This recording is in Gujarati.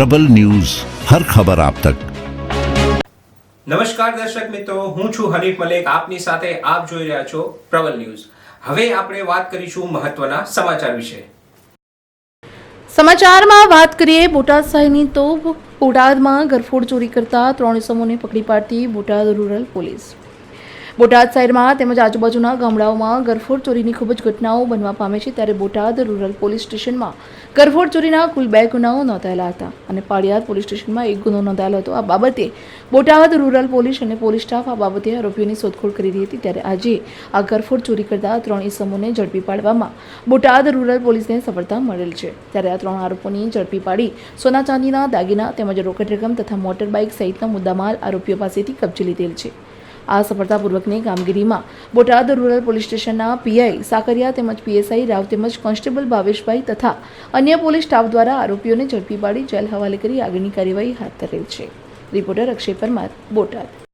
પ્રબલ ન્યૂઝ હર ખબર આપ તક. નમસ્કાર દર્શક મિત્રો હું છું હરીફ મલેક. આપની સાથે આપ જોઈ રહ્યા છો પ્રબલ ન્યૂઝ. હવે આપણે વાત કરીશું મહત્વના સમાચાર વિશે. સમાચારમાં વાત કરીએ બોટાદ શહેરની તો બોટાદમાં ગરફોડ ચોરી કરતા ત્રણ સમૂહને પકડી પાડતી બોટાદ રૂરલ પોલીસ. બોટાદ શહેરમાં તેમજ આજુબાજુના ગામડાઓમાં ગરફોડ ચોરીની ખૂબ જ ઘટનાઓ બનવા પામે છે ત્યારે બોટાદ રૂરલ પોલીસ સ્ટેશનમાં ગરફોડ ચોરીના કુલ બે ગુનાઓ નોંધાયેલા હતા અને પાળિયાદ પોલીસ સ્ટેશનમાં એક ગુનો નોંધાયેલો હતો. આ બાબતે બોટાદ રૂરલ પોલીસ અને પોલીસ સ્ટાફ આ બાબતે આરોપીઓની શોધખોળ કરી રહી હતી ત્યારે આજે આ ગરફોડ ચોરી કરતા ત્રણ ઇસમોને ઝડપી પાડવામાં બોટાદ રૂરલ પોલીસને સફળતા મળેલ છે. ત્યારે આ ત્રણ આરોપોની ઝડપી પાડી સોના ચાંદીના દાગીના તેમજ રોકડ રકમ તથા મોટર બાઇક સહિતના મુદ્દામાલ આરોપીઓ પાસેથી કબજે લીધેલ છે. આ સફળતાપૂર્વકની કામગીરીમાં બોટાદ રૂરલ પોલીસ સ્ટેશનના પીઆઈ સાકરિયા તેમજ પીએસઆઈ રાવ તેમજ કોન્સ્ટેબલ ભાવેશભાઈ તથા અન્ય પોલીસ સ્ટાફ દ્વારા આરોપીઓને ઝડપી પાડી જેલ હવાલે કરી આગળની કાર્યવાહી હાથ ધરેલ છે. રિપોર્ટર અક્ષય પરમાર, બોટાદ.